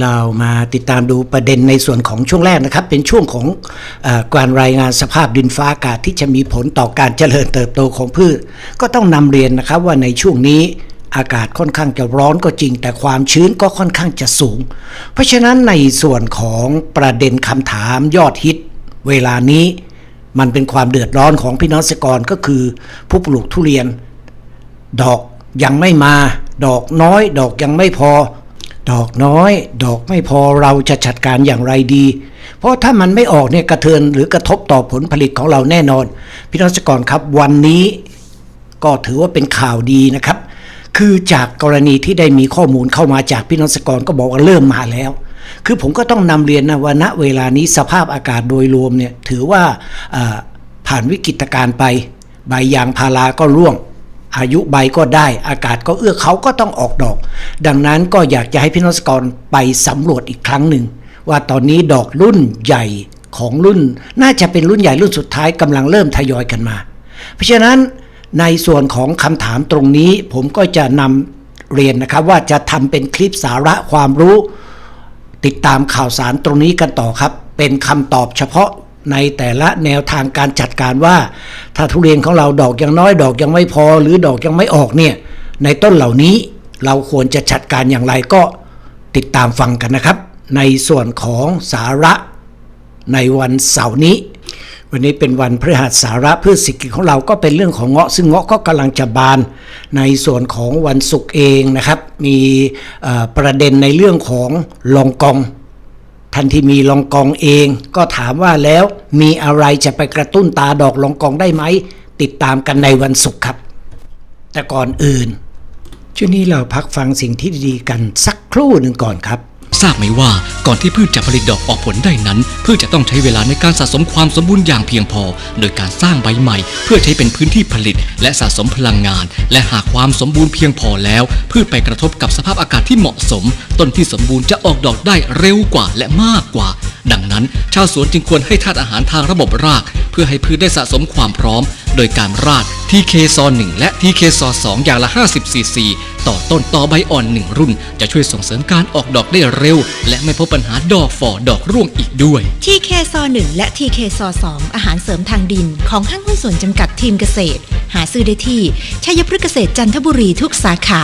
เรามาติดตามดูประเด็นในส่วนของช่วงแรกนะครับ เป็นช่วงของอการรายงานสภาพดินฟ้าอากาศที่จะมีผลต่อการเจริญเติบโตของพืช ก็ต้องนำเรียนนะครับว่าในช่วงนี้อากาศค่อนข้างจะร้อนก็จริง แต่ความชื้นก็ค่อนข้างจะสูง เพราะฉะนั้นในส่วนของประเด็นคำถามยอดฮิต เวลานี้มันเป็นความเดือดร้อนของพี่น้องเกษตรกรก็คือผู้ปลูกทุเรียน ดอกยังไม่มา ดอกน้อย ดอกยังไม่พอ ดอกน้อย ดอกไม่พอเราจะจัดการอย่างไรดี เพราะถ้ามันไม่ออกเนี่ยกระเทือนหรือกระทบต่อผลผลิตของเราแน่นอน พี่น้องเกษตรกรครับวันนี้ก็ถือว่าเป็นข่าวดีนะครับ คือจากกรณีที่ได้มีข้อมูลเข้ามาจากพี่น้องเกษตรกรก็บอกว่าเริ่มมาแล้ว คือผมก็ต้องนำเรียนนะว่าณเวลานี้สภาพอากาศโดยรวมเนี่ยถือว่าผ่านวิกฤตการณ์ไป ใบยางพาราก็ร่วง อายุใบก็ได้ อากาศก็เอื้อเขาก็ต้องออกดอก ดังนั้นก็อยากจะให้พี่น้องเกษตรกรไปสำรวจอีกครั้งหนึ่ง ว่าตอนนี้ดอกรุ่นใหญ่ของรุ่น น่าจะเป็นรุ่นใหญ่รุ่นสุดท้ายกำลังเริ่มทยอยกันมา เพราะฉะนั้นในส่วนของคำถามตรงนี้ผมก็จะนำเรียนนะครับว่าจะทำเป็นคลิปสาระความรู้ ติดตามข่าวสารตรงนี้กันต่อครับ เป็นคำตอบเฉพาะ ในแต่ละแนวทางการจัดการว่า ถ้าทุเรียนของเราดอกยังน้อย ดอกยังไม่พอ หรือดอกยังไม่ออกเนี่ย ในต้นเหล่านี้เราควรจะจัดการอย่างไรก็ติดตามฟังกันนะครับ ในส่วนของสาระในวันเสาร์นี้ วันนี้เป็นวันพฤหัสสาระพืชเศรษฐกิของเราก็เป็นเรื่องของเงาะ ซึ่งเงาะก็กำลังจะบาน ในส่วนของวันศุกร์เองนะครับ มีประเด็นในเรื่องของลองกอง ท่านที่มีลองกองเอง ก็ถามว่าแล้วมีอะไรจะไปกระตุ้นตาดอกลองกองได้ไหม ติดตามกันในวันศุกร์ครับ แต่ก่อนอื่นช่วงนี้เราพักฟังสิ่งที่ดีกันสักครู่หนึ่งก่อนครับ ทราบไหมว่าก่อนที่พืชจะผลิตดอกออกผลได้นั้น พืชจะต้องใช้เวลาในการสะสมความสมบูรณ์อย่างเพียงพอ โดยการสร้างใบใหม่ เพื่อใช้เป็นพื้นที่ผลิต และสะสมพลังงาน และหากความสมบูรณ์เพียงพอแล้ว พืชไปกระทบกับสภาพอากาศที่เหมาะสม ต้นที่สมบูรณ์จะออกดอกได้เร็วกว่าและมากกว่า ดังนั้น ชาวสวนจึงควรให้ธาตุอาหารทางระบบราก เพื่อให้พืชได้สะสมความพร้อม โดยการราด TK ซอ1และ TK ซอ2อย่างละ 50ซีซีต่อต้นต่อใบอ่อน 1 รุ่น จะช่วยส่งเสริมการออกดอกได้เร็ว และไม่พบปัญหาดอกฝ่อดอกร่วงอีกด้วย TK ซอ1และ TK ซอ2อาหารเสริมทางดิน ของห้างหุ้นส่วนจำกัดทีมเกษตร หาซื้อได้ที่ชัยพฤกษ์เกษตรจันทบุรีทุกสาขา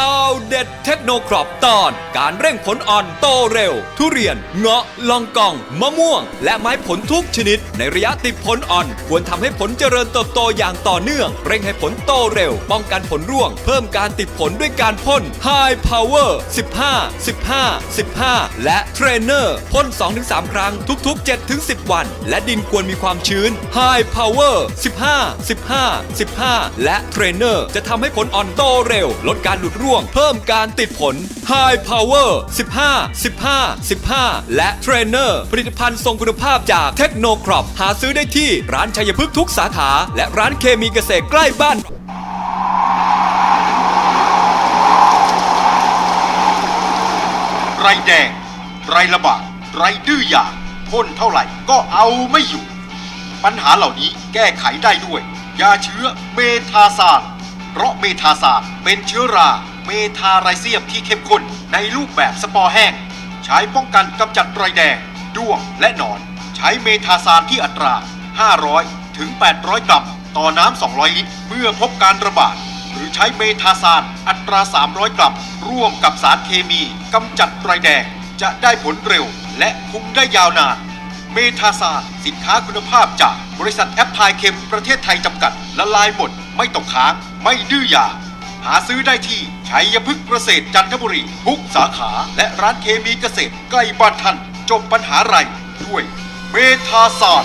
เอาเด็ดเทคโนครอปตอน การเร่งผลอ่อนโตเร็ว ทุเรียนเงาะลองกอง มะม่วง และไม้ผลทุกชนิด ในระยะติดผลอ่อนควรทำให้ผลเจริญเติบโตอย่างต่อเนื่อง เร่งให้ผลโตเร็ว ป้องกันผลร่วง เพิ่มการติดผลด้วยการพ่น High Power 15 15 15 และเทรนเนอร์พ่น 2-3 ครั้งทุก ๆ 7-10 วัน และดินควรมีความชื้น High Power 15 15 15 และเทรนเนอร์จะทำให้ผลอ่อนโตเร็ว ลดการหลุดร่วง เพิ่มการติดผล High Power 15 15 15 และเทรนเนอร์ผลิตภัณฑ์ทรงคุณภาพจากเทคโนครอปหาซื้อได้ที่ร้านชัยพฤกษ์ทุกสาขา และร้านเคมีเกษตรใกล้บ้าน ไรแดง ไรระบาด ไรดื้อยาพ่นเท่าไหร่ก็เอาไม่อยู่ ปัญหาเหล่านี้แก้ไขได้ด้วย ยาเชื้อเมทาซานเพราะเมทาซานเป็นเชื้อราเมทาไรเซียมที่เข้มข้นในรูปแบบสปอร์แห้ง ใช้ป้องกันกำจัดไรแดง ด้วงและหนอน ใช้เมทาซานที่อัตรา 500 ถึง 800 กรัมต่อน้ำ 200 ลิตร เมื่อพบการระบาด หรือใช้เมทาซานอัตรา 300 กรัมร่วมกับสารเคมีกำจัดไรแดง จะได้ผลเร็ว และคุมได้ยาวนาน เมทาซานสินค้าคุณภาพจากบริษัทแอปพลายเคมประเทศไทยจำกัดละลายหมด ไม่ตกค้าง ไม่ดื้อยา หาซื้อได้ที่ชัยพฤกษ์เกษตรจันทบุรีทุกสาขาและร้านเคมีเกษตรใกล้บ้านท่านจบปัญหาไรด้วยเมทาซาน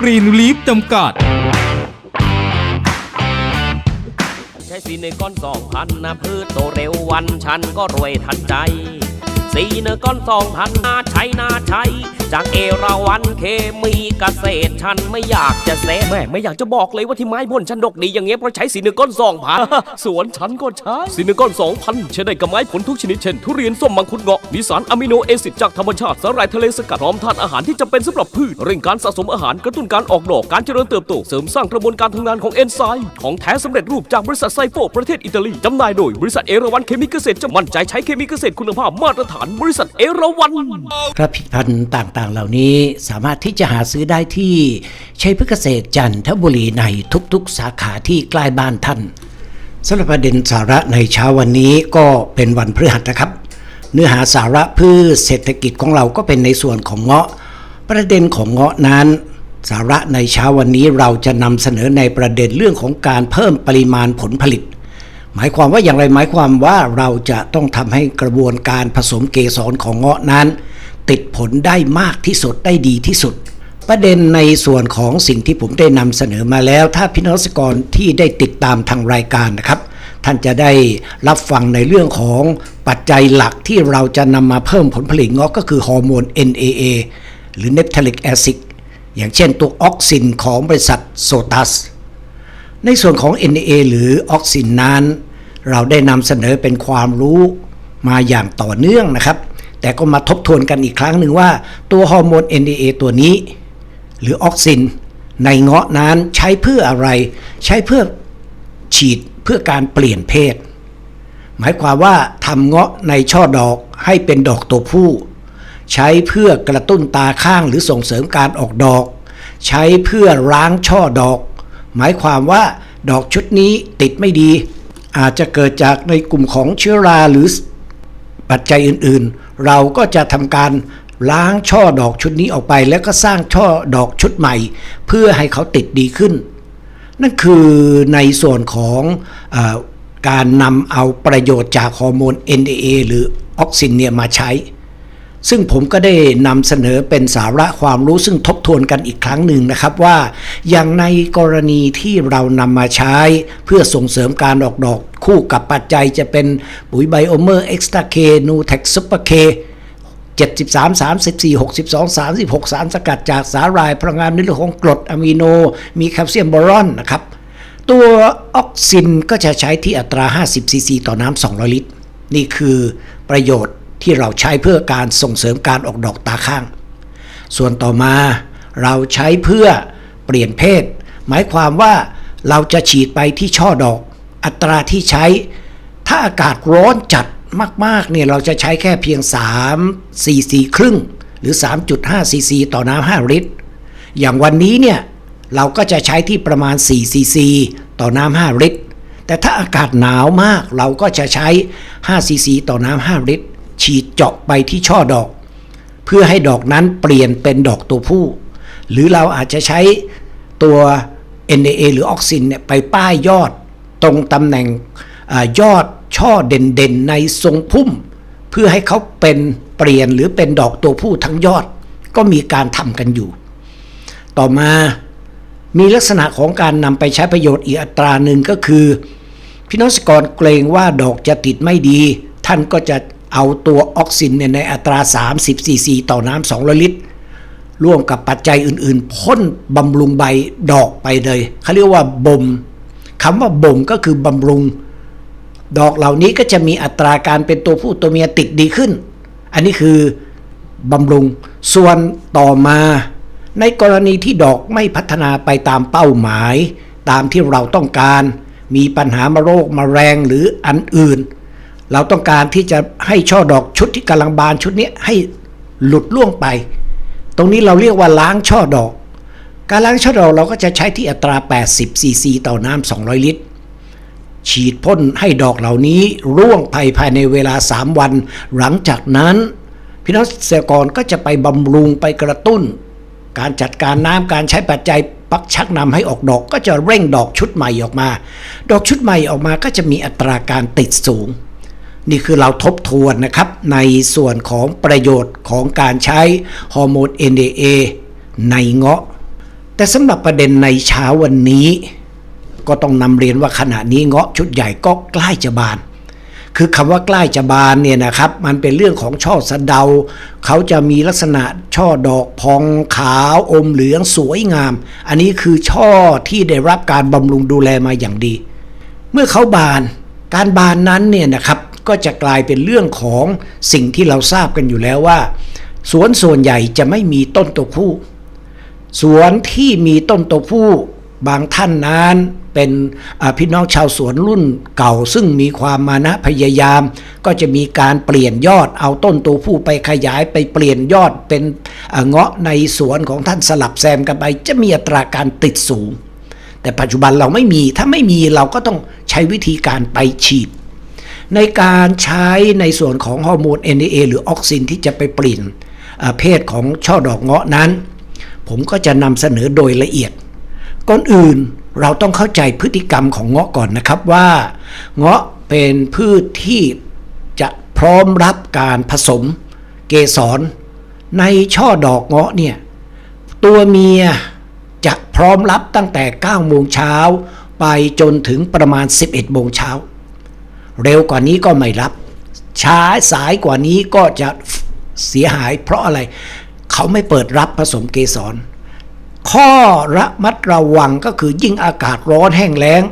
กรีนลีฟจำกัด ใช้ซีในก้อนสองพันนะพืชโตเร็ววันฉันก็รวยทันใจ ซีเนก้อนสองพันนาใช้นาใช้จากเอราวันเคมีเกษตรฉันไม่อยากจะเซฟแม่ไม่อยากจะบอกเลยว่าที่ไม้บนฉันดกดีอย่างเงี้ยเพราะใช้ซีเนก้อนสองพันสวนฉันก็ใช้ซีเนก้อนสองพันใช้ได้กับไม้ผลทุกชนิดเช่น ทุเรียนส้มมังคุดเงาะมีสารอะมิโนเอซิดจากธรรมชาติสาหร่ายทะเลสกัดพร้อมธาตุอาหารที่จำเป็นสำหรับพืชเร่งการสะสมอาหารกระตุ้นการออกดอกการเจริญเติบโตเสริมสร้างกระบวนการทำงานของเอนไซม์ของแท้สำเร็จรูปจากบริษัทไซโฟประเทศอิตาลีจำหน่ายโดยบริษัทเอราวันเคมีเกษตรจะมั่นใจใช้เคมีเกษตรคุณภาพมาตรฐานบริษัทเอราวันครับผลิตภัณฑ์ต่างๆ เหล่านี้สามารถที่จะหาซื้อได้ที่ชัยพฤกษ์เกษตรจันทบุรีในทุกๆ สาขาที่ใกล้บ้านท่านสำหรับประเด็นสาระในเช้าวันนี้ก็เป็นวันพฤหัสนะครับ เนื้อหาสาระพืชเศรษฐกิจของเราก็เป็นในส่วนของเงาะ ประเด็นของเงาะนั้น สาระในเช้าวันนี้เราจะนำเสนอในประเด็นเรื่องของการเพิ่มปริมาณผลผลิต หมายความว่าอย่างไรหมายความว่าเราจะต้องทำให้กระบวนการผสมเกสรของเงาะนั้น ติดผลได้มากที่สุดได้ดีที่สุด ประเด็นในส่วนของสิ่งที่ผมได้นำเสนอมาแล้ว ถ้าพี่น้องเกษตรกรที่ได้ติดตามทางรายการนะครับ ท่านจะได้รับฟังในเรื่องของปัจจัยหลักที่เราจะนำมาเพิ่มผลผลิตเงาะก็คือฮอร์โมน NAA หรือ Naphtalic Acid อย่างเช่นตัวออกซินของบริษัทโซตัส ในส่วนของ NA หรือออกซินนั้น เราได้นำเสนอเป็นความรู้มาอย่างต่อเนื่องนะครับ แต่ก็มาทบทวนกันอีกครั้งหนึ่งว่าตัวฮอร์โมน NAA ตัวนี้ หรือออกซิน ในเงาะนั้นใช้เพื่ออะไร ใช้เพื่อฉีดเพื่อการเปลี่ยนเพศ หมายความว่าทำเงาะในช่อดอกให้เป็นดอกตัวผู้ ใช้เพื่อกระตุ้นตาข้างหรือส่งเสริมการออกดอก ใช้เพื่อล้างช่อดอก หมายความว่าดอกชุดนี้ติดไม่ดี อาจจะเกิดจากในกลุ่มของเชื้อราหรือปัจจัยอื่นๆ เราก็จะทำการล้างช่อดอกชุดนี้ออกไป แล้วก็สร้างช่อดอกชุดใหม่ เพื่อให้เขาติดดีขึ้น นั่นคือในส่วนของอการนำเอาประโยชน์จากฮอร์โมน NAA หรือออกซินเนี่ยมาใช้ ซึ่งผมก็ได้นำเสนอเป็นสาระความรู้ซึ่งทบทวนกันอีกครั้งหนึ่งนะครับว่า อย่างในกรณีที่เรานำมาใช้ เพื่อส่งเสริมการออกดอกคู่กับปัจจัยจะเป็นปุ๋ยไบโอเมอร์เอ็กซ์ตาเคนูเท็กซูเปอร์เค73 34 62 36 สารสกัดจากสาหร่ายพลังงานในเรื่องของกรดอะมิโน มีแคลเซียมบอรอนนะครับ ตัวออกซินก็จะใช้ที่อัตรา 50 ซีซีต่อน้ำ200 ลิตร นี่คือประโยชน์ ที่เราใช้เพื่อการส่งเสริมการออกดอกตาข้าง ส่วนต่อมาเราใช้เพื่อเปลี่ยนเพศ หมายความว่าเราจะฉีดไปที่ช่อดอก อัตราที่ใช้ ถ้าอากาศร้อนจัดมากๆเนี่ยเราจะใช้แค่เพียง3ซีซีครึ่ง หรือ 3.5 ซีซีต่อน้ำ5ลิตร อย่างวันนี้เนี่ยเราก็จะใช้ที่ประมาณ 4 ซีซี ต่อน้ำ5ลิตร แต่ถ้าอากาศหนาวมากเราก็จะใช้ 5 ซีซี ต่อน้ำ5ลิตร ฉีดเจาะไปที่ช่อดอก เพื่อให้ดอกนั้นเปลี่ยนเป็นดอกตัวผู้ หรือเราอาจจะใช้ตัว NAA หรือออกซินเนี่ยไปป้ายยอดตรงตำแหน่งอยอดช่อเด่นๆในทรงพุ่ม เพื่อให้เขาเป็นเปลี่ยนหรือเป็นดอกตัวผู้ทั้งยอดก็มีการทำกันอยู่ ต่อมามีลักษณะของการนำไปใช้ประโยชน์อีกอัตราหนึ่งก็คือ พี่น้องเกษตรกรเกรงว่าดอกจะติดไม่ดี ท่านก็จะ เอาตัวออกซินเนี่ยในอัตรา 30ซีซีต่อน้ำ200 ลิตร ร่วมกับปัจจัยอื่นๆพ่นบำรุงใบดอกไปเลยเขาเรียกว่าบ่มคำว่าบ่มก็คือบำรุง ดอกเหล่านี้ก็จะมีอัตราการเป็นตัวผู้ตัวเมียติดดีขึ้น อันนี้คือบำรุงส่วนต่อมา ในกรณีที่ดอกไม่พัฒนาไปตามเป้าหมาย ตามที่เราต้องการ มีปัญหามาโรคมาแรงหรืออันอื่น เราต้องการที่จะให้ช่อดอกชุดที่กำลังบานชุดนี้ให้หลุดล่วงไป ตรงนี้เราเรียกว่าล้างช่อดอก การล้างช่อดอกเราก็จะใช้ที่อัตรา 80 ซีซีต่อน้ำ200 ลิตร ฉีดพ่นให้ดอกเหล่านี้ร่วงไปภายในเวลา 3 วัน หลังจากนั้นพี่น้องเกษตรกรก็จะไปบำรุงไปกระตุ้น การจัดการน้ำการใช้ปัจจัยปักชักนำให้ออกดอกก็จะเร่งดอกชุดใหม่ออกมา ดอกชุดใหม่ออกมาก็จะมีอัตราการติดสูง นี่คือเราทบทวนนะครับ ในส่วนของประโยชน์ของการใช้ฮอร์โมน NAA ในเงาะ แต่สำหรับประเด็นในเช้าวันนี้ ก็ต้องนำเรียนว่าขณะนี้เงาะชุดใหญ่ก็ใกล้จะบาน คือคำว่าใกล้จะบานเนี่ยนะครับ มันเป็นเรื่องของช่อสะเดา เขาจะมีลักษณะช่อดอกพองขาวอมเหลืองสวยงาม อันนี้คือช่อที่ได้รับการบำรุงดูแลมาอย่างดี เมื่อเขาบาน การบานนั้นเนี่ยนะครับ ก็จะกลายเป็นเรื่องของสิ่งที่เราทราบกันอยู่แล้วว่า สวนส่วนใหญ่จะไม่มีต้นตัวผู้ สวนที่มีต้นตัวผู้ บางท่านนั้นเป็นพี่น้องชาวสวนรุ่นเก่า ซึ่งมีความมานะพยายาม ก็จะมีการเปลี่ยนยอดเอาต้นตัวผู้ไปขยายไปเปลี่ยนยอดเป็นเงาะในสวนของท่านสลับแซมกันไป จะมีอัตราการติดสูง แต่ปัจจุบันเราไม่มีถ้าไม่มีเราก็ต้องใช้วิธีการไปฉีด ในการใช้ในส่วนของฮอร์โมน NAA หรือออกซินที่จะไปเปลี่ยนเพศของช่อดอกเงาะนั้น ผมก็จะนำเสนอโดยละเอียด ก่อนอื่นเราต้องเข้าใจพฤติกรรมของเงาะก่อนนะครับว่า เงาะเป็นพืชที่จะพร้อมรับการผสมเกสร ในช่อดอกเงาะเนี่ยตัวเมียจะพร้อมรับตั้งแต่9โมงเช้าไปจนถึงประมาณ 11โมงเช้า เร็วกว่านี้ก็ไม่รับ ช้าสายกว่านี้ก็จะเสียหาย เพราะอะไรเขาไม่เปิดรับผสมเกสร ข้อระมัดระวังก็คือยิ่งอากาศร้อนแห้งแล้ง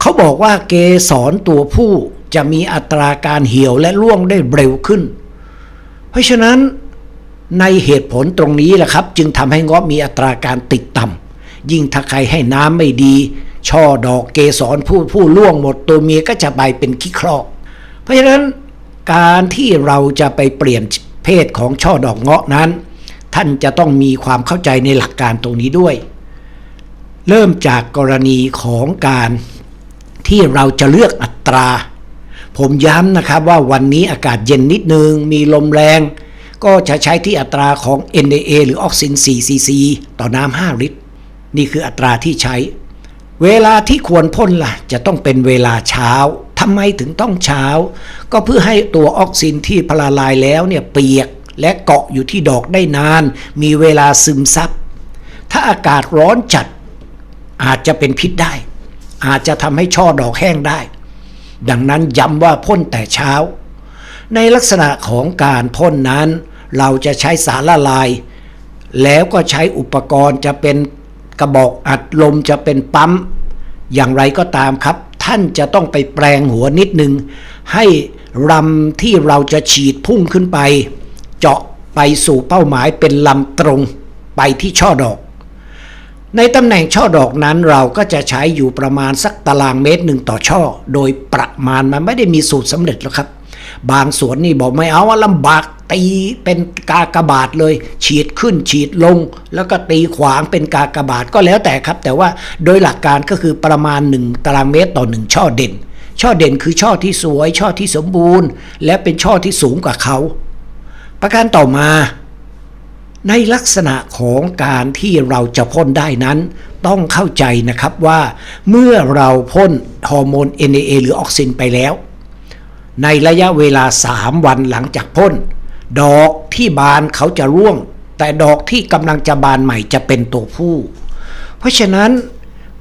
เขาบอกว่าเกสรตัวผู้จะมีอัตราการเหี่ยวและร่วงได้เร็วขึ้น เพราะฉะนั้นในเหตุผลตรงนี้แหละครับ จึงทำให้งาะมีอัตราการติดต่ำยิ่งถ้าใครให้น้ำไม่ดี ช่อดอกเกสรผู้ผู้ร่วงหมดตัวเมียก็จะใบเป็นขี้ครอก เพราะฉะนั้นการที่เราจะไปเปลี่ยนเพศของช่อดอกเงาะนั้น ท่านจะต้องมีความเข้าใจในหลักการตรงนี้ด้วย เริ่มจากกรณีของการที่เราจะเลือกอัตรา ผมย้ำนะครับว่าวันนี้อากาศเย็นนิดนึง มีลมแรง ก็จะใช้ที่อัตราของ NAA หรือออกซิน 4 cc ต่อน้ำ5 ลิตร นี่คืออัตราที่ใช้ เวลาที่ควรพ่นล่ะ จะต้องเป็นเวลาเช้าทำไมถึงต้องเช้า ก็เพื่อให้ตัวออกซินที่พละลายแล้วเนี่ยเปียกและเกาะอยู่ที่ดอกได้นาน มีเวลาซึมซับ ถ้าอากาศร้อนจัด อาจจะเป็นพิษได้ อาจจะทำให้ช่อดอกแห้งได้ ดังนั้นย้ำว่าพ่นแต่เช้า ในลักษณะของการพ่นนั้น เราจะใช้สารละลาย แล้วก็ใช้อุปกรณ์จะเป็นกระบอกอัดลมจะเป็นปั๊ม อย่างไรก็ตามครับ ท่านจะต้องไปแปลงหัวนิดนึง ให้ลำที่เราจะฉีดพุ่งขึ้นไป เจาะไปสู่เป้าหมายเป็นลำตรงไปที่ช่อดอก ในตำแหน่งช่อดอกนั้นเราก็จะใช้อยู่ประมาณสักตารางเมตรหนึ่งต่อช่อ โดยประมาณมันไม่ได้มีสูตรสำเร็จหรอกครับ บางสวนนี่บอกไม่เอาว่าลำบากตีเป็นกากบาทเลย ฉีดขึ้นฉีดลง แล้วก็ตีขวางเป็นกากบาทก็แล้วแต่ครับ แต่ว่าโดยหลักการก็คือประมาณ 1 ตารางเมตรต่อ 1 ช่อเด่น ช่อเด่นคือช่อที่สวย ช่อที่สมบูรณ์ และเป็นช่อที่สูงกว่าเขา ประการต่อมา ในลักษณะของการที่เราจะพ่นได้นั้น ต้องเข้าใจนะครับว่า เมื่อเราพ่นฮอร์โมน NAA หรือออกซินไปแล้ว ในระยะเวลา3วันหลังจากพ่น ดอกที่บานเขาจะร่วง แต่ดอกที่กำลังจะบานใหม่จะเป็นตัวผู้ เพราะฉะนั้น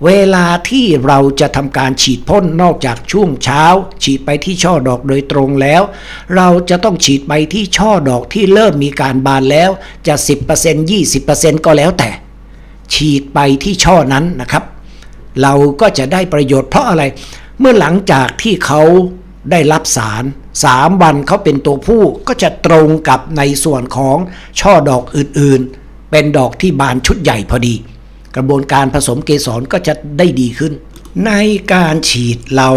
เวลาที่เราจะทำการฉีดพ่นนอกจากช่วงเช้า ฉีดไปที่ช่อดอกโดยตรงแล้ว เราจะต้องฉีดไปที่ช่อดอกที่เริ่มมีการบานแล้วจะ 10% 20%ก็แล้วแต่ ฉีดไปที่ช่อนั้นนะครับ เราก็จะได้ประโยชน์เพราะอะไร เมื่อหลังจากที่เขา ได้รับสาร3วันเขาเป็นตัวผู้ก็จะตรงกับในส่วนของช่อดอกอื่นๆ เป็นดอกที่บานชุดใหญ่พอดี กระบวนการผสมเกสรก็จะได้ดีขึ้น ในการฉีดเรา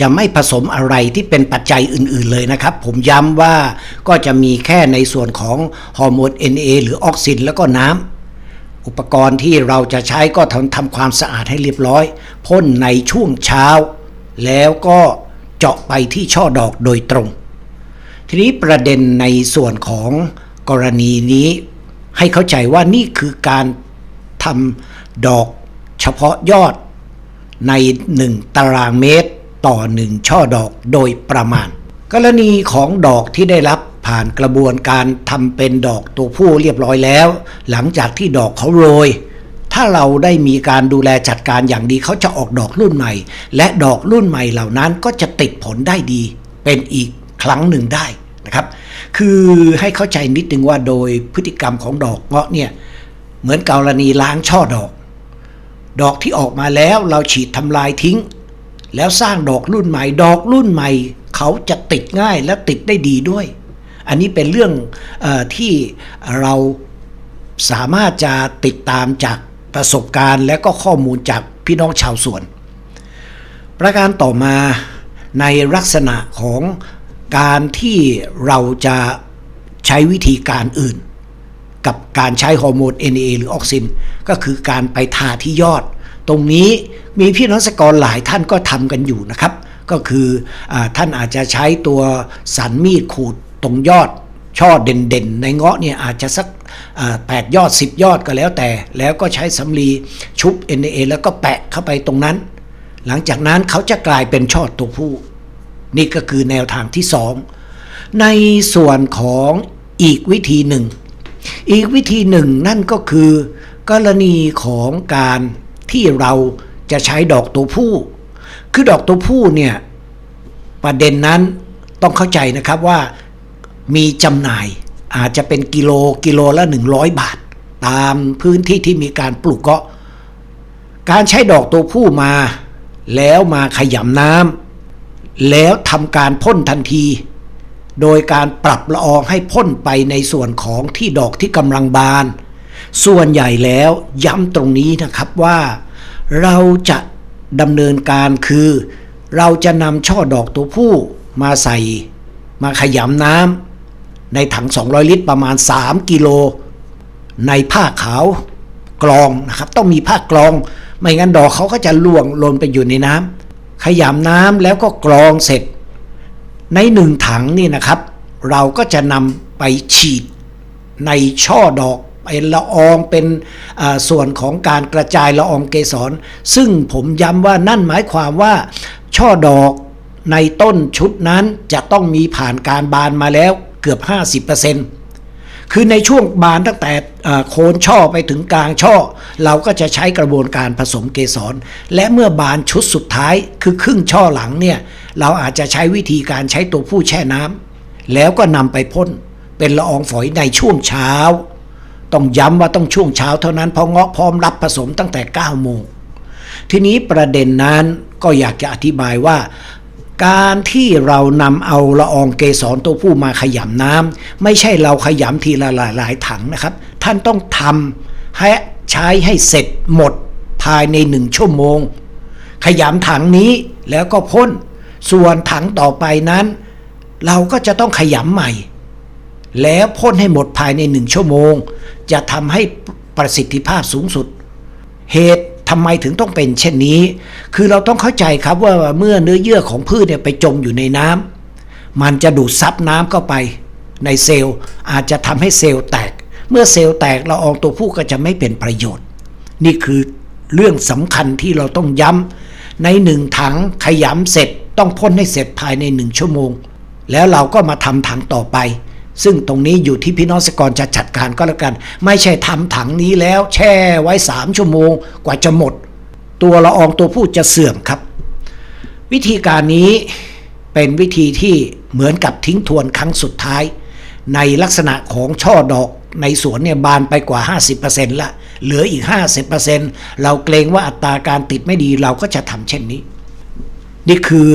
จะไม่ผสมอะไรที่เป็นปัจจัยอื่นๆเลยนะครับ ผมย้ำว่าก็จะมีแค่ในส่วนของฮอร์โมน NA หรือออกซินแล้วก็น้ำอุปกรณ์ที่เราจะใช้ก็ทำทำความสะอาดให้เรียบร้อย พ่นในช่วงเช้า แล้วก็ เจาะไปที่ช่อดอกโดยตรง ทีนี้ประเด็นในส่วนของกรณีนี้ ให้เข้าใจว่านี่คือการทำดอกเฉพาะยอดใน 1 ตารางเมตรต่อ 1 ช่อดอกโดยประมาณ กรณีของดอกที่ได้รับผ่านกระบวนการทำเป็นดอกตัวผู้เรียบร้อยแล้ว หลังจากที่ดอกเขาโรย ถ้าเราได้มีการดูแลจัดการอย่างดีเขาจะออกดอกรุ่นใหม่ และดอกรุ่นใหม่เหล่านั้นก็จะติดผลได้ดี เป็นอีกครั้งหนึ่งได้นะครับ คือให้เข้าใจนิดนึงว่าโดยพฤติกรรมของดอกเงาะเนี่ยเหมือนกรณีล้างช่อดอก ดอกที่ออกมาแล้วเราฉีดทำลายทิ้ง แล้วสร้างดอกรุ่นใหม่ ดอกรุ่นใหม่ เขาจะติดง่ายและติดได้ดีด้วย อันนี้เป็นเรื่องอที่เราสามารถจะติดตามจาก ประสบการณ์และก็ข้อมูลจากพี่น้องชาวสวน ประการต่อมาในลักษณะของการที่เราจะใช้วิธีการอื่น กับการใช้ฮอร์โมน NA หรือออกซิน ก็คือการไปทาที่ยอด ตรงนี้มีพี่น้องเกษตรหลายท่านก็ทำกันอยู่นะครับ ก็คืออท่านอาจจะใช้ตัวสันมีดขูดตรงยอด ช่อเด่นๆ ในเงาะเนี่ยอาจจะสักแปดยอด 10 ยอดก็แล้วแต่ แล้วก็ใช้สำลีชุบ NA แล้วก็แปะเข้าไปตรงนั้น หลังจากนั้นเขาจะกลายเป็นช่อตัวผู้ นี่ก็คือแนวทางที่สองในส่วนของอีกวิธีหนึ่ง อีกวิธีหนึ่งนั่นก็คือ กรณีของการที่เราจะใช้ดอกตัวผู้ คือดอกตัวผู้เนี่ยประเด็นนั้นต้องเข้าใจนะครับว่า มีจำหน่ายอาจจะเป็นกิโลกิโลละ 100 บาท ตามพื้นที่ที่มีการปลูกเกาะ การใช้ดอกตัวผู้มา แล้วมาขยำน้ำแล้วทำการพ่นทันที โดยการปรับละอองให้พ่นไปในส่วนของที่ดอกที่กำลังบาน ส่วนใหญ่แล้วย้ำตรงนี้นะครับว่า เราจะดำเนินการคือ เราจะนำช่อดอกตัวผู้มาใส่ มาขยำน้ำ ในถัง 200 ลิตร ประมาณ 3 กิโล ในผ้าขาวกรองนะครับ ต้องมีผ้ากรอง ไม่งั้นดอกเขาก็จะล่วงลนไปอยู่ในน้ำขยำน้ำแล้วก็กรองเสร็จ ในหนึ่งถังนี่นะครับ เราก็จะนำไปฉีดในช่อดอกเป็นละอองเป็นส่วนของการกระจายละอองเกสร ซึ่งผมย้ำว่านั่นหมายความว่า ช่อดอกในต้นชุดนั้นจะต้องมีผ่านการบานมาแล้ว เกือบ 50%คือในช่วงบานตั้งแต่โคนช่อไปถึงกลางช่อ เราก็จะใช้กระบวนการผสมเกสร และเมื่อบานชุดสุดท้ายคือครึ่งช่อหลังเนี่ยเราอาจจะใช้วิธีการใช้ตัวผู้แช่น้ำแล้วก็นำไปพ่นเป็นละอองฝอยในช่วงเช้า ต้องย้ำว่าต้องช่วงเช้าเท่านั้นเพราะเงาะพร้อมรับผสมตั้งแต่9โมงทีนี้ประเด็นนั้นก็อยากจะอธิบายว่า การที่เรานำเอาละอองเกสรตัวผู้มาขยำน้ำไม่ใช่เราขยำทีละหลายหลายถังนะครับ ท่านต้องทำให้ใช้ให้เสร็จหมดภายในหนึ่งชั่วโมง ขยำถังนี้แล้วก็พ่นส่วนถังต่อไปนั้น เราก็จะต้องขยำใหม่ แล้วพ่นให้หมดภายในหนึ่งชั่วโมง จะทำให้ประสิทธิภาพสูงสุด เหตุ ทำไมถึงต้องเป็นเช่นนี้ คือเราต้องเข้าใจครับว่าเมื่อเนื้อเยื่อของพืชเนี่ยไปจมอยู่ในน้ำมันจะดูดซับน้ำเข้าไป ในเซลล์อาจจะทำให้เซลล์แตก เมื่อเซลล์แตกละอองตัวผู้ก็จะไม่เป็นประโยชน์ นี่คือเรื่องสำคัญที่เราต้องย้ำในหนึ่งถังขยำเสร็จต้องพ่นให้เสร็จภายในหนึ่งชั่วโมง แล้วเราก็มาทำถังต่อไป ซึ่งตรงนี้อยู่ที่พี่น้องเกรจะจัดการก็แล้วกัน ไม่ใช่ทำถังนี้แล้ว แช่ไว้สามชั่วโมง กว่าจะหมด ตัวละอองตัวผู้จะเสื่อมครับ วิธีการนี้เป็นวิธีที่เหมือนกับทิ้งทวนครั้งสุดท้าย ในลักษณะของช่อดอกในสวนเนี่ยบานไปกว่า 50%ละเหลืออีก 50%เราเกรงว่าอัตราการติดไม่ดีเราก็จะทำเช่นนี้ นี่คือ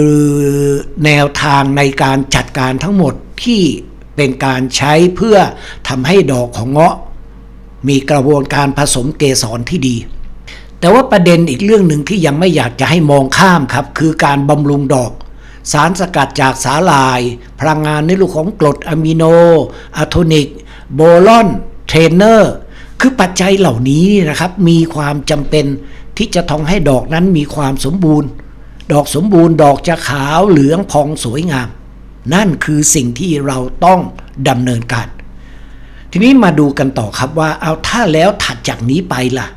แนวทางในการจัดการทั้งหมดที่ เป็นการใช้เพื่อทำให้ดอกของเงาะ มีกระบวนการผสมเกสรที่ดี แต่ว่าประเด็นอีกเรื่องหนึ่งที่ยังไม่อยากจะให้มองข้ามครับ คือการบำรุงดอก สารสกัดจากสาหร่าย พลังงานในรูปของกรดอะมิโนอะโทนิก โบลอน เทรนเนอร์ คือปัจจัยเหล่านี้นะครับ มีความจำเป็นที่จะทำให้ดอกนั้นมีความสมบูรณ์ ดอกสมบูรณ์ดอกจะขาวเหลืองพองสวยงาม นั่นคือสิ่งที่เราต้องดำเนินการ ทีนี้มาดูกันต่อครับว่าเอาถ้าแล้วถัดจากนี้ไปล่ะ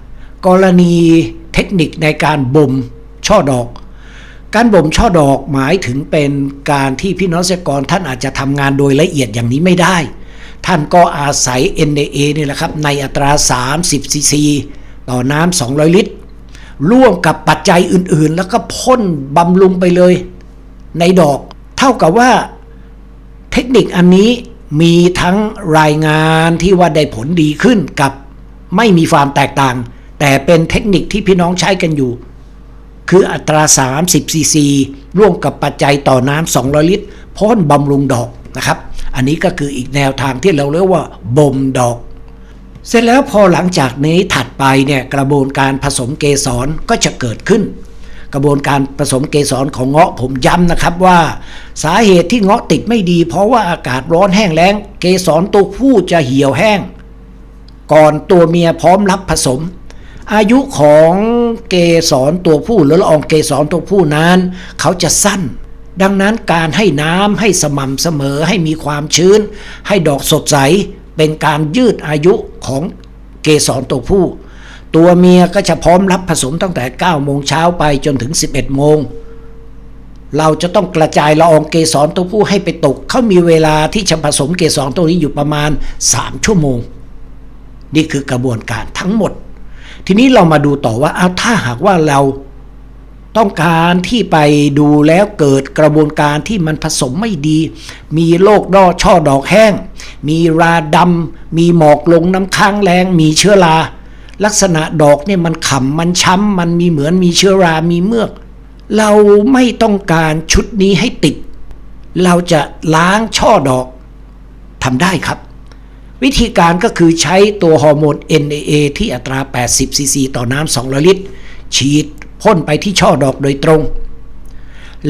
กรณีเทคนิคในการบ่มช่อดอก การบ่มช่อดอกหมายถึงเป็นการที่พี่น้องเกษตรกรท่านอาจจะทำงานโดยละเอียดอย่างนี้ไม่ได้ ท่านก็อาศัย NDA นี่แหละครับในอัตรา 30 ซีซี ต่อน้ำ200 ลิตรร่วมกับปัจจัยอื่นๆ แล้วก็พ่นบำรุงไปเลย ในดอก เท่ากับว่า ทคนิคอันนี้มีทั้งรายงานที่ว่าได้ผลดีขึ้นกับไม่มีความแตกต่าง แต่เป็นเทคนิคที่พี่น้องใช้กันอยู่ คืออัตรา 30ซีซีร่วมกับปัจจัยต่อน้ำ200 ลิตรพ่นบำรุงดอกนะครับ อันนี้ก็คืออีกแนวทางที่เราเรียกว่าบ่มดอก เสร็จแล้วพอหลังจากนี้ถัดไปเนี่ยกระบวนการผสมเกสรก็จะเกิดขึ้น กระบวนการผสมเกสรของเงาะผมย้ำนะครับว่า สาเหตุที่เงาะติดไม่ดี เพราะว่าอากาศร้อนแห้งแล้ง เกสรตัวผู้จะเหี่ยวแห้ง ก่อนตัวเมียพร้อมรับผสม อายุของเกสรตัวผู้หรือละอองเกสรตัวผู้นั้น เขาจะสั้น ดังนั้นการให้น้ำให้สม่ำเสมอให้มีความชื้น ให้ดอกสดใสเป็นการยืดอายุของเกสรตัวผู้ ตัวเมียก็จะพร้อมรับผสมตั้งแต่ 9 โมงเช้าไปจนถึง 11 โมง เราจะต้องกระจายละอองเกสรตัวผู้ให้ไปตก เขามีเวลาที่จะผสมเกสรตัวนี้อยู่ประมาณ 3 ชั่วโมง นี่คือกระบวนการทั้งหมด ทีนี้เรามาดูต่อว่าเอาถ้าหากว่าเราต้องการที่ไปดูแล้วเกิดกระบวนการที่มันผสมไม่ดี มีโรคดอช่อดอกแห้ง มีราดำมีหมอกลงน้ำค้างแรง มีเชื้อรา ลักษณะดอกเนี่ยมันขำมันช้ำ มันมีเหมือนมีเชื้อรามีเมือก เราไม่ต้องการชุดนี้ให้ติด เราจะล้างช่อดอกทำได้ครับ วิธีการก็คือใช้ตัวฮอร์โมน NAA ที่อัตรา 80 ซีซีต่อน้ำ200ลิตร ฉีดพ่นไปที่ช่อดอกโดยตรง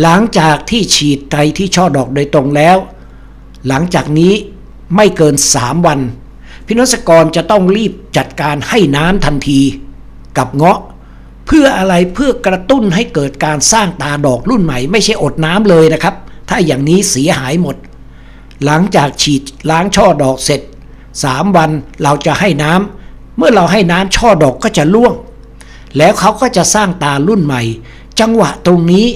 หลังจากที่ฉีดไปที่ช่อดอกโดยตรงแล้ว หลังจากนี้ไม่เกิน 3 วัน พินศกรจะต้องรีบจัดการให้น้ำทันที กับเงาะ เพื่ออะไรเพื่อกระตุ้นให้เกิดการสร้างตาดอกรุ่นใหม่ ไม่ใช่อดน้ำเลยนะครับ ถ้าอย่างนี้เสียหายหมด หลังจากฉีดล้างช่อดอกเสร็จ 3 วันเราจะให้น้ำเมื่อเราให้น้ำช่อดอกก็จะร่วง แล้วเขาก็จะสร้างตารุ่นใหม่ จังหวะตรงนี้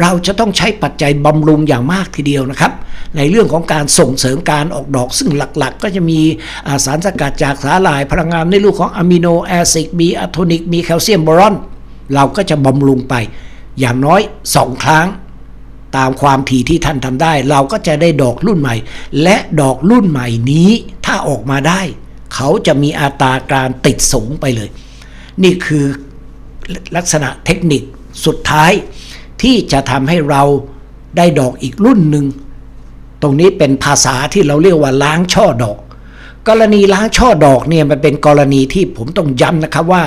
เราจะต้องใช้ปัจจัยบำรุงอย่างมากทีเดียวนะครับ ในเรื่องของการส่งเสริมการออกดอก ซึ่งหลักๆ ก็จะมีาสารสกัดจากสาหร่ายพลังงานในรูปของอะมิโนแอซิดมีอะโทนิกมีแคลเซียมบอรอน เราก็จะบำรุงไปอย่างน้อย 2 ครั้ง ตามความถี่ที่ท่านทำได้ เราก็จะได้ดอกรุ่นใหม่ และดอกรุ่นใหม่นี้ถ้าออกมาได้ เขาจะมีอัตราการติดสูงไปเลย นี่คือลักษณะเทคนิคสุดท้าย ที่จะทำให้เราได้ดอกอีกรุ่นหนึ่ง ตรงนี้เป็นภาษาที่เราเรียกว่าล้างช่อดอก กรณีล้างช่อดอกเนี่ยมันเป็นกรณีที่ผมต้องย้ำนะครับว่า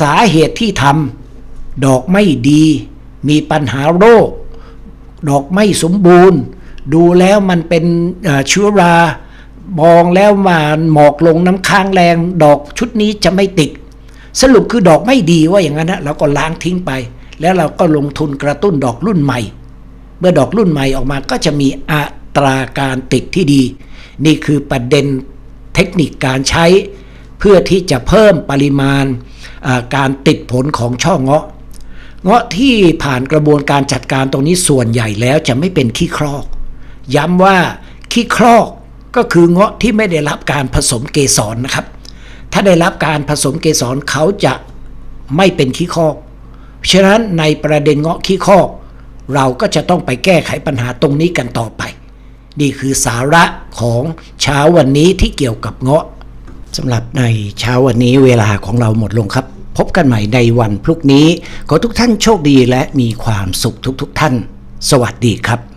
สาเหตุที่ทำดอกไม่ดี มีปัญหาโรค ดอกไม่สมบูรณ์ ดูแล้วมันเป็นเอ่อเชื้อรามองแล้วมาหมอกลงน้ำค้างแรง ดอกชุดนี้จะไม่ติด สรุปคือดอกไม่ดีว่าอย่างนั้นนะเราก็ล้างทิ้งไป แล้วเราก็ลงทุนกระตุ้นดอกรุ่นใหม่ เมื่อดอกรุ่นใหม่ออกมาก็จะมีอัตราการติดที่ดี นี่คือประเด็นเทคนิคการใช้ เพื่อที่จะเพิ่มปริมาณการติดผลของช่อเงาะ เงาะที่ผ่านกระบวนการจัดการตรงนี้ส่วนใหญ่แล้วจะไม่เป็นขี้ครอก ย้ำว่าขี้ครอกก็คือเงาะที่ไม่ได้รับการผสมเกสรนะครับ ถ้าได้รับการผสมเกสรเขาจะไม่เป็นขี้คอก ฉะนั้นในประเด็นเงาะขี้คอกเราก็จะต้องไปแก้ไขปัญหาตรงนี้กันต่อไป นี่คือสาระของเช้าวันนี้ที่เกี่ยวกับเงาะสำหรับในเช้าวันนี้เวลาของเราหมดลงครับ พบกันใหม่ในวันพรุ่งนี้ ขอทุกท่านโชคดีและมีความสุขทุกๆทท่าน สวัสดีครับ